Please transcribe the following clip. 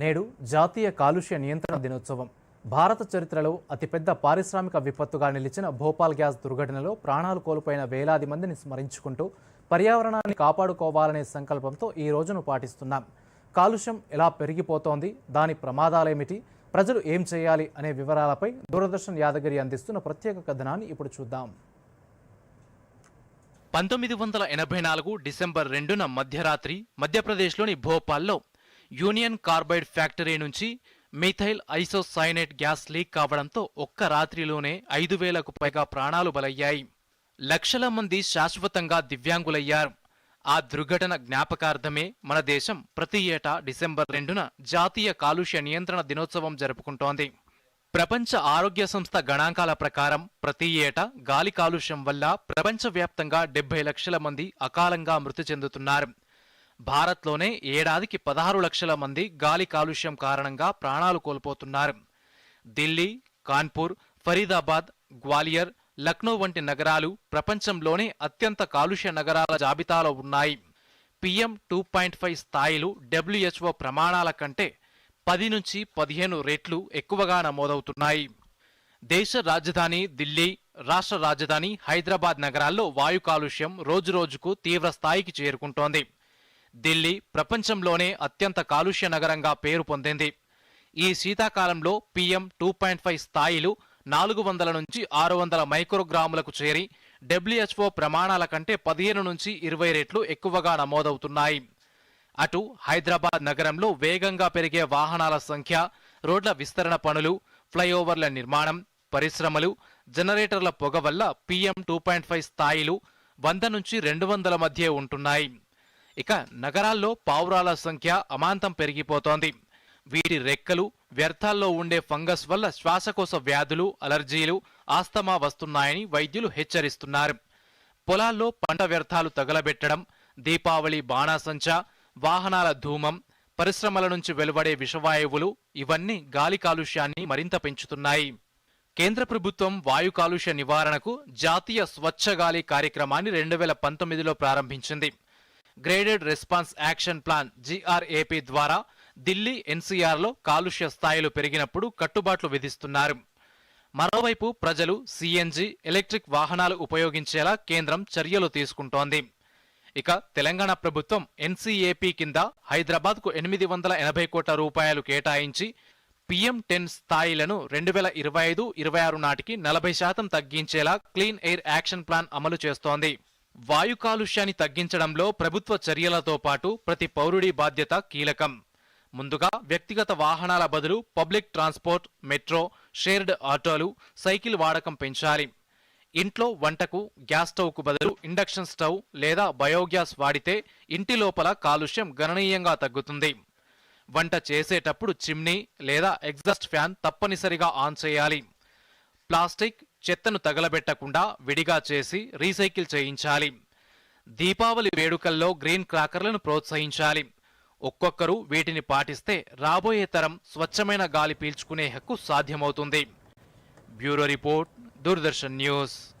నేడు జాతీయ కాలుష్య నియంత్రణ దినోత్సవం. భారత చరిత్రలో అతిపెద్ద పారిశ్రామిక విపత్తుగా నిలిచిన భోపాల్ గ్యాస్ దుర్ఘటనలో ప్రాణాలు కోల్పోయిన వేలాది మందిని స్మరించుకుంటూ పర్యావరణాన్ని కాపాడుకోవాలనే సంకల్పంతో ఈ రోజును పాటిస్తున్నాం. కాలుష్యం ఎలా పెరిగిపోతోంది? దాని ప్రమాదాలేమిటి? ప్రజలు ఏం చేయాలి అనే వివరాలపై దూరదర్శన్ యాదగిరి అందిస్తున్న ప్రత్యేక కథనాన్ని ఇప్పుడు చూద్దాం. పంతొమ్మిది వందల ఎనభై నాలుగు డిసెంబర్ రెండున మధ్యరాత్రి మధ్యప్రదేశ్లోని భోపాల్లో యూనియన్ కార్బైడ్ ఫ్యాక్టరీ నుంచి మిథైల్ ఐసోసైనేట్ గ్యాస్ లీక్ కావడంతో ఒక్క రాత్రిలోనే ఐదు వేలకు పైగా ప్రాణాలు బలయ్యాయి. లక్షల మంది శాశ్వతంగా దివ్యాంగులయ్యారు. ఆ దుర్ఘటన జ్ఞాపకార్థమే మన దేశం ప్రతి ఏటా డిసెంబర్ రెండున జాతీయ కాలుష్య నియంత్రణ దినోత్సవం జరుపుకుంటోంది. ప్రపంచ ఆరోగ్య సంస్థ గణాంకాల ప్రకారం ప్రతి ఏటా గాలి కాలుష్యం వల్ల ప్రపంచవ్యాప్తంగా డెబ్బై లక్షల మంది అకాలంగా మృతి చెందుతున్నారు. భారత్లోనే ఏడాదికి పదహారు లక్షల మంది గాలి కాలుష్యం కారణంగా ప్రాణాలు కోల్పోతున్నారు. ఢిల్లీ కాన్పూర్ ఫరీదాబాద్ గ్వాలియర్ లక్నో వంటి నగరాలు ప్రపంచంలోనే అత్యంత కాలుష్య నగరాల జాబితాలో ఉన్నాయి. పిఎం టూ పాయింట్ ఫైవ్ స్థాయిలు డబ్ల్యూహెచ్ఓ ప్రమాణాల కంటే పది నుంచి పదిహేను రెట్లు ఎక్కువగా నమోదవుతున్నాయి. దేశ రాజధాని ఢిల్లీ రాష్ట్ర రాజధాని హైదరాబాద్ నగరాల్లో వాయు కాలుష్యం రోజురోజుకు తీవ్ర స్థాయికి చేరుకుంటోంది. ఢిల్లీ ప్రపంచంలోనే అత్యంత కాలుష్య నగరంగా పేరు పొందింది. ఈ శీతాకాలంలో పిఎం టూ పాయింట్ ఫైవ్ స్థాయిలు నాలుగు వందల నుంచి ఆరు వందల మైక్రోగ్రాములకు చేరి డబ్ల్యూహెచ్ఓ ప్రమాణాల కంటే పదిహేను నుంచి ఇరవై రెట్లు ఎక్కువగా నమోదవుతున్నాయి. అటు హైదరాబాద్ నగరంలో వేగంగా పెరిగే వాహనాల సంఖ్య రోడ్ల విస్తరణ పనులు ఫ్లైఓవర్ల నిర్మాణం పరిశ్రమలు జనరేటర్ల పొగ వల్ల పిఎం టూ పాయింట్ ఫైవ్ స్థాయిలు వంద నుంచి రెండు వందల మధ్య ఉంటున్నాయి. ఇక నగరాల్లో పావురాల సంఖ్య అమాంతం పెరిగిపోతోంది. వీటి రెక్కలు వ్యర్థాల్లో ఉండే ఫంగస్ వల్ల శ్వాసకోశ వ్యాధులు అలర్జీలు ఆస్తమా వస్తున్నాయని వైద్యులు హెచ్చరిస్తున్నారు. పొలాల్లో పంట వ్యర్థాలు తగలబెట్టడం దీపావళి బాణాసంచా వాహనాల ధూమం పరిశ్రమల నుంచి వెలువడే విషవాయువులు ఇవన్నీ గాలి కాలుష్యాన్ని మరింత పెంచుతున్నాయి. కేంద్ర ప్రభుత్వం వాయు కాలుష్య నివారణకు జాతీయ స్వచ్ఛ గాలి కార్యక్రమాన్ని రెండు వేల పంతొమ్మిదిలో ప్రారంభించింది. Graded response action plan GRAP ద్వారా ఢిల్లీ ఎన్సీఆర్లో కాలుష్య స్థాయిలు పెరిగినప్పుడు కట్టుబాట్లు విధిస్తున్నారు. మరోవైపు ప్రజలు సీఎన్జీ ఎలక్ట్రిక్ వాహనాలు ఉపయోగించేలా కేంద్రం చర్యలు తీసుకుంటోంది. ఇక తెలంగాణ ప్రభుత్వం ఎన్సీఏపీ కింద హైదరాబాద్కు ఎనిమిది వందల ఎనభై కోట్ల రూపాయలు కేటాయించి పిఎం టెన్ స్థాయిలను రెండు వేల ఇరవై ఐదు ఇరవై ఆరు నాటికి నలభై శాతం తగ్గించేలా క్లీన్ ఎయిర్ యాక్షన్ ప్లాన్ అమలు చేస్తోంది. వాయు కాలుష్యాన్ని తగ్గించడంలో ప్రభుత్వ చర్యలతో పాటు ప్రతి పౌరుడి బాధ్యత కీలకం. ముందుగా వ్యక్తిగత వాహనాల బదులు పబ్లిక్ ట్రాన్స్పోర్ట్ మెట్రో షేర్డ్ ఆటోలు సైకిల్ వాడకం పెంచాలి. ఇంట్లో వంటకు గ్యాస్ స్టవ్కు బదులు ఇండక్షన్ స్టవ్ లేదా బయోగ్యాస్ వాడితే ఇంటి లోపల కాలుష్యం గణనీయంగా తగ్గుతుంది. వంట చేసేటప్పుడు చిమ్నీ లేదా ఎగ్జాస్ట్ ఫ్యాన్ తప్పనిసరిగా ఆన్ చేయాలి. ప్లాస్టిక్ చెత్తను తగలబెట్టకుండా విడిగా చేసి రీసైకిల్ చేయించాలి. దీపావళి వేడుకల్లో గ్రీన్ క్రాకర్లను ప్రోత్సహించాలి. ఒక్కొక్కరు వీటిని పాటిస్తే రాబోయే తరం స్వచ్ఛమైన గాలి పీల్చుకునే హక్కు సాధ్యమవుతుంది. Bureau report Doordarshan news.